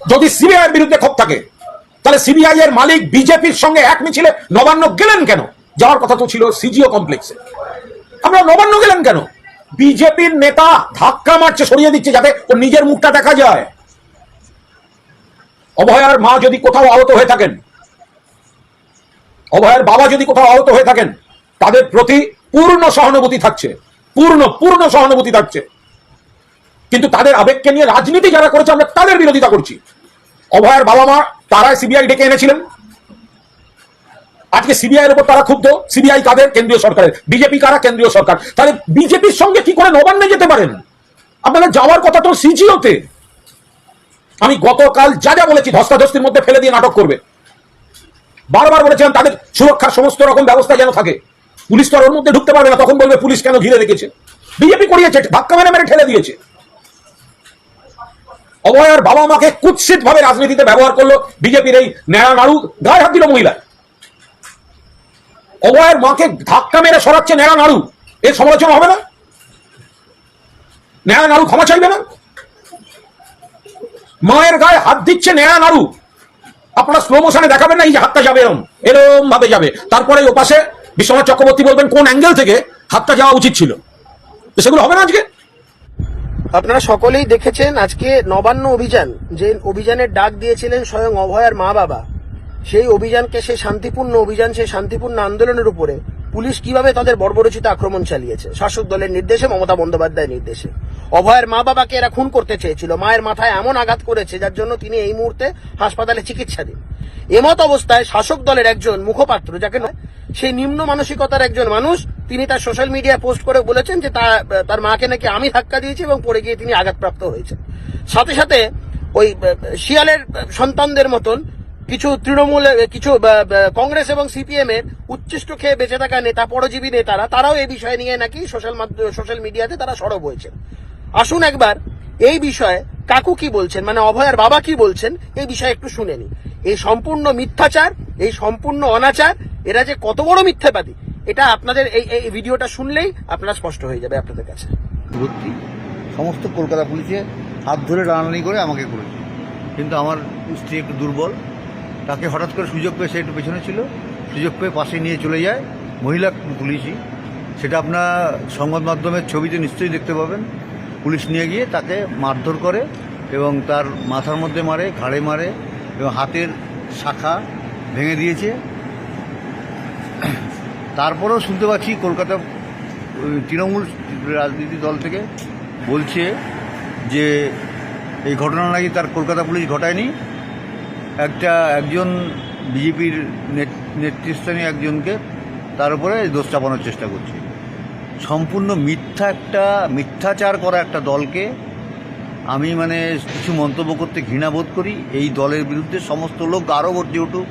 যদি সিবিআই এর বিরুদ্ধে ক্ষোভ থাকে, তাহলে সিবিআই এর মালিক বিজেপির সঙ্গে এক মিছিলে নবান্ন গেলেন কেন? যাওয়ার কথা তো ছিল সিজিও কমপ্লেক্সে। আমরা নবান্ন গেলেন কেন? বিজেপির নেতা ধাক্কা মারছে, সরিয়ে দিচ্ছে যাতে ওর নিজের মুখটা দেখা যায়। অভয়ার মা যদি কোথাও আহত হয়ে থাকেন, অভয়ের বাবা যদি কোথাও আহত হয়ে থাকেন, তাদের প্রতি পূর্ণ সহানুভূতি থাকছে। পূর্ণ পূর্ণ সহানুভূতি থাকছে। কিন্তু তাদের আবেগকে নিয়ে রাজনীতি যারা করেছে, আমরা তাদের বিরোধিতা করছি। অভয়ের বাবা মা তারাই সিবিআই ডেকে এনেছিলেন। আজকে সিবিআই এর উপর তারা ক্ষুব্ধ। সিবিআই কাদের? কেন্দ্রীয় সরকারের। বিজেপি কারা? কেন্দ্রীয় সরকার। তাহলে বিজেপির সঙ্গে কি করে নবান্নে যেতে পারেন? আপনাদের যাওয়ার কথা তো সিজিওতে। আমি গতকাল যা যা বলেছি, ধস্তাধস্তির মধ্যে ফেলে দিয়ে নাটক করবে। বারবার বলেছিলাম, তাদের সুরক্ষার সমস্ত রকম ব্যবস্থা যেন থাকে। পুলিশ তো আর ওর মধ্যে ঢুকতে পারবে না, তখন বলবে পুলিশ কেন ঘিরে রেখেছে? বিজেপি করিয়েছে, ধাক্কা মেরে মেরে ঠেলে দিয়েছে। অভয়ার বাবা মাকে কুৎসিত ভাবে রাজনীতিতে ব্যবহার করল বিজেপির এই ন্যাড়া নাড়ু, গায়ে হাত দিল মহিলা। অভয়ের মাকে ধাক্কা মেরে সরাচ্ছে ন্যাড়া নাড়ু। এর সমালোচনা হবে না? ন্যাড়া নাড়ু ক্ষমা চাইবে না? মায়ের গায়ে হাত দিচ্ছে ন্যাড়া নাড়ু। আপনারা স্লো মোশনে দেখাবেন না, এই যে হাতটা যাবে এরম। এরম ভাবে যাবে। তারপরে ও পাশে বিশ্বনাথ চক্রবর্তী বলবেন, কোন অ্যাঙ্গেল থেকে হাতটা যাওয়া উচিত ছিল? সেগুলো হবে না আজকে? আপনারা সকলেই দেখেছেন আজকে নবান্ন অভিযান, যে অভিযানের ডাক দিয়েছিলেন স্বয়ং অভয়ার মা বাবা সেই অভিযানকে সে শান্তিপূর্ণ অভিযান, সে শান্তিপূর্ণ আন্দোলনের উপরে পুলিশ কীভাবে তাদের বর্বরচিত আক্রমণ চালিয়েছে? শাসক দলের নির্দেশে, মমতা বন্দ্যোপাধ্যায়ের নির্দেশে। অভয়ের মা বাবাকে এরা খুন করতে চেয়েছিল। মায়ের মাথায় এমন আঘাত করেছে, যার জন্য তিনি এই মুহূর্তে হাসপাতালে চিকিৎসাধীন। এমত অবস্থায় শাসক দলের একজন মুখপাত্র, যাকে সেই নিম্ন মানসিকতার একজন মানুষ, তিনি তার সোশ্যাল মিডিয়া পোস্ট করে বলেছেন যে তার মাকে নাকি আমি ধাক্কা দিয়েছি এবং পড়ে গিয়ে তিনি আঘাতপ্রাপ্ত হয়েছেন। সাথে সাথে ওই শিয়ালের সন্তানদের মতন কিছু তৃণমূল কিছু কংগ্রেস এবং সিপিএম এর উচ্ছিষ্ট খেয়ে বেঁচে থাকা নেতা, পরজীবী নেতারা, তারাও এই বিষয় নিয়ে নাকি সোশ্যাল সোশ্যাল মিডিয়াতে তারা সরব হয়েছেন। আসুন একবার এই বিষয়ে কাকু কি বলছেন? মানে অভয়ের বাবা কি বলছেন? এই বিষয়ে একটু শুনে নি এই সম্পূর্ণ মিথ্যাচার, এই সম্পূর্ণ অনাচার, এরা যে কত বড় মিথ্যাবাদী, এটা আপনাদের এই এই ভিডিওটা শুনলেই আপনারা স্পষ্ট হয়ে যাবে আপনাদের কাছে। সমস্ত কলকাতা পুলিশে হাত ধরে টানাটানি করে আমাকে করেছে। কিন্তু আমার স্ত্রী একটু দুর্বল। তাকে হঠাৎ করে সুযোগ পেয়ে সে একটু পেছনে ছিল। সুযোগ পেয়ে পাশে নিয়ে চলে যায় মহিলা পুলিশই সেটা আপনার সংবাদ মাধ্যমের ছবিতে নিশ্চয়ই দেখতে পাবেন। পুলিশ নিয়ে গিয়ে তাকে মারধর করে এবং তার মাথার মধ্যে মারে, ঘাড়ে মারে এবং হাতের শাখা ভেঙে দিয়েছে। তারপরেও শুনতে পাচ্ছি কলকাতা তৃণমূল রাজনীতি দল থেকে বলছে যে এই ঘটনা নাকি তার কলকাতা পুলিশ ঘটায়নি। একটা একজন বিজেপির নেতৃস্থানীয় একজনকে তার উপরে দোষ চাপানোর চেষ্টা করছে। সম্পূর্ণ মিথ্যা একটা, মিথ্যাচার করা একটা দলকে আমি মানে কিছু মন্তব্য করতে ঘৃণাবোধ করি। এই দলের বিরুদ্ধে সমস্ত লোক আরও গর্জে উঠুক।